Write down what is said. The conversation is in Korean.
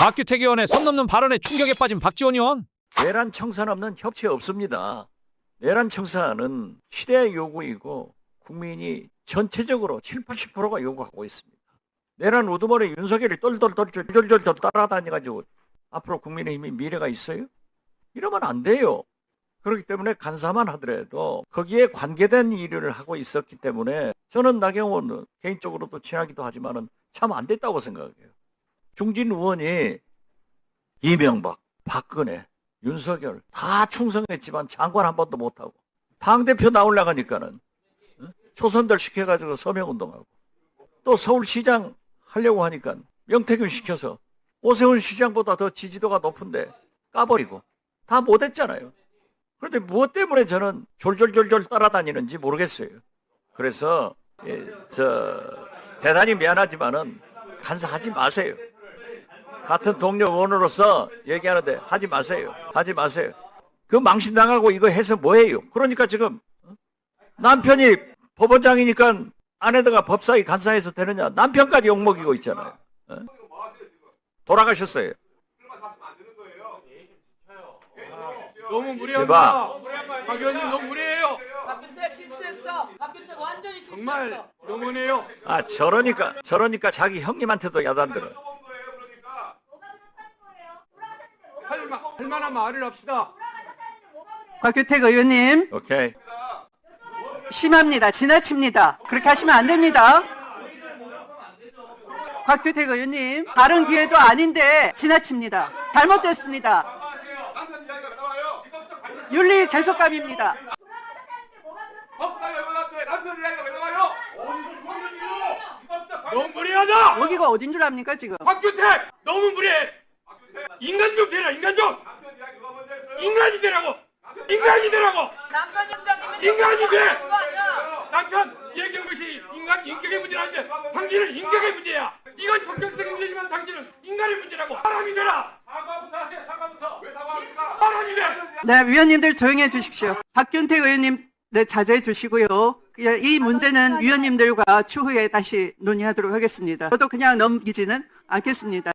박규택 의원의 선 넘는 발언에 충격에 빠진 박지원 의원. 내란 청산 없는 협치 없습니다. 내란 청산은 시대의 요구이고 국민이 전체적으로 7, 80%가 요구하고 있습니다. 내란 우두머리 윤석열이 똘똘똘똘똘똘 따라다녀가지고 앞으로 국민의힘이 미래가 있어요? 이러면 안 돼요. 그렇기 때문에 간사만 하더라도 거기에 관계된 일을 하고 있었기 때문에 저는 나경원 개인적으로도 친하기도 하지만은 참 안 됐다고 생각해요. 중진 의원이 이명박, 박근혜, 윤석열 다 충성했지만 장관 한 번도 못하고 당대표 하니까는 어? 초선들 시켜가지고 서명운동하고 또 서울시장 하려고 하니까 명태균 시켜서 오세훈 시장보다 더 지지도가 높은데 까버리고 다 못했잖아요. 그런데 무엇 때문에 저는 졸졸졸졸 따라다니는지 모르겠어요. 그래서 예, 저 대단히 미안하지만은 간사하지 마세요. 같은 동료 의원으로서 얘기하는데 하지 마세요. 하지 마세요. 그 망신당하고 이거 해서 뭐해요? 그러니까 지금 어? 남편이 법원장이니까 아내다가 법사위 간사해서 되느냐? 남편까지 욕먹이고 있잖아요. 어? 돌아가셨어요. 너무 무리합니다. 대박. 박 의원님 너무 무리해요. 박근태 실수했어. 박근태 완전히 실수했어. 정말 너무네요. 아 저러니까 저러니까 자기 형님한테도 야단 들어. 할, 마, 할 만한 말을 합시다. 박규택 의원님 오케이. 심합니다. 지나칩니다. 그렇게 하시면 안 됩니다. 박규택 의원님 다른 기회도 아닌데 지나칩니다. 잘못됐습니다. 윤리 나와요? 너무 무리하다. 여기가 어딘 줄 압니까 지금? 박규택 너무 무리해. 인간 좀 되라 인간 좀. 인간이 되라고. 인간이 되라고. 인간이 돼. 남편 얘기한 것이 인간 인격의 문제라는데 당신은 인격의 문제야. 이건 법정적인 문제지만 당신은 인간의 문제라고. 사람이 되라. 사람이 돼. 네, 위원님들 조용히 해 주십시오. 박균택 의원님 네, 자제해 주시고요. 예, 이 문제는 위원님들과 추후에 다시 논의하도록 하겠습니다. 저도 그냥 넘기지는 않겠습니다.